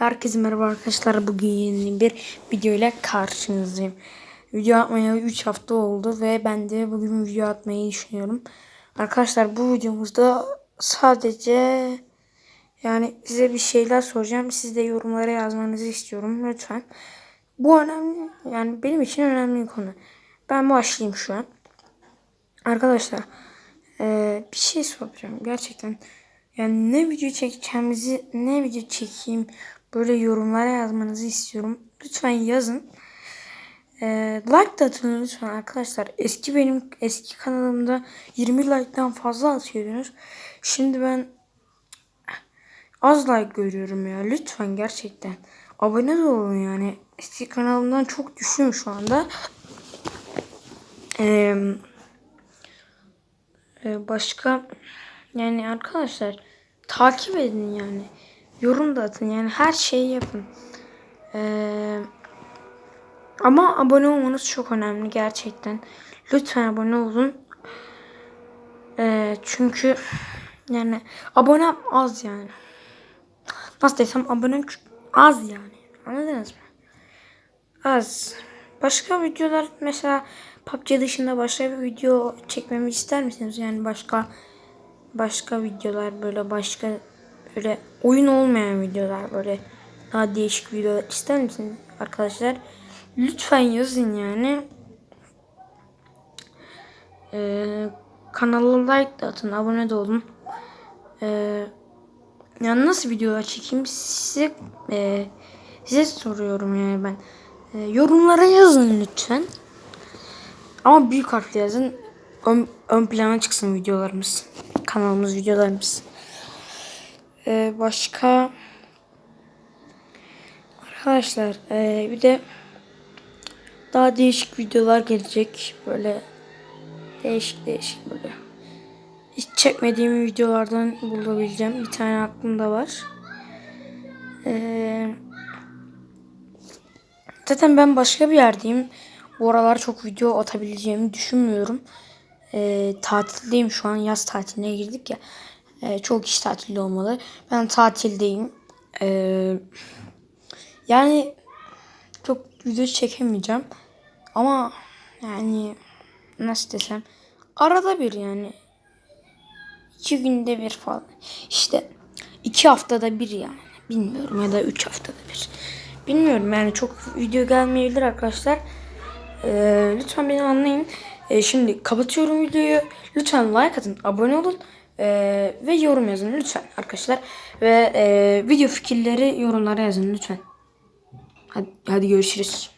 Herkese merhaba arkadaşlar. Bugün yeni bir video ile karşınızdayım. Video atmaya 3 hafta oldu ve ben de bugün video atmayı düşünüyorum. Arkadaşlar bu videomuzda sadece yani size bir şeyler soracağım. Siz de yorumlara yazmanızı istiyorum lütfen. Bu önemli yani benim için önemli bir konu. Ben başlayayım şu an. Arkadaşlar eee, bir şey soracağım gerçekten. Yani ne video çekeceğimizi, ne video çekeyim böyle yorumlara yazmanızı istiyorum. Lütfen yazın. Ee, like da atın lütfen arkadaşlar. Eski benim eski kanalımda 20 like'dan fazla atıyordunuz. Şimdi ben az like görüyorum ya. Lütfen gerçekten. Abone de olun yani. Eski kanalımdan çok düşüyor şu anda. Ee, başka yani arkadaşlar takip edin yani. Yorum da atın yani her şeyi yapın. Ee, ama abone olmanız çok önemli gerçekten. Lütfen abone olun. Ee, çünkü yani abone az yani. Nasıl desem abone az yani. Anladınız mı? Az. Başka videolar mesela PUBG dışında başka bir video çekmemi ister misiniz? Yani başka başka videolar böyle başka böyle oyun olmayan videolar böyle daha değişik videolar ister misiniz arkadaşlar? Lütfen yazın yani. Ee, kanala like de atın, abone de olun. Ee, yani nasıl videolar çekeyim size e, size soruyorum yani ben. E, yorumlara yazın lütfen. Ama büyük harfle yazın. Ön, ön plana çıksın videolarımız. Kanalımız, videolarımız. Ee, başka arkadaşlar e, bir de daha değişik videolar gelecek. Böyle değişik değişik böyle. Hiç çekmediğim videolardan bulabileceğim. Bir tane aklımda var. Eee Zaten ben başka bir yerdeyim. Bu aralar çok video atabileceğimi düşünmüyorum. Ee, tatildeyim şu an. Yaz tatiline girdik ya. Ee, çok iş tatilde olmalı. Ben tatildeyim. Ee, yani çok video çekemeyeceğim. Ama yani nasıl desem arada bir yani iki günde bir falan işte iki haftada bir yani bilmiyorum ya da üç haftada bir. Bilmiyorum yani çok video gelmeyebilir arkadaşlar. Ee, lütfen beni anlayın. Ee, şimdi kapatıyorum videoyu. Lütfen like atın, abone olun ee, ve yorum yazın lütfen arkadaşlar. Ve e, video fikirleri yorumlara yazın lütfen. Hadi, hadi görüşürüz.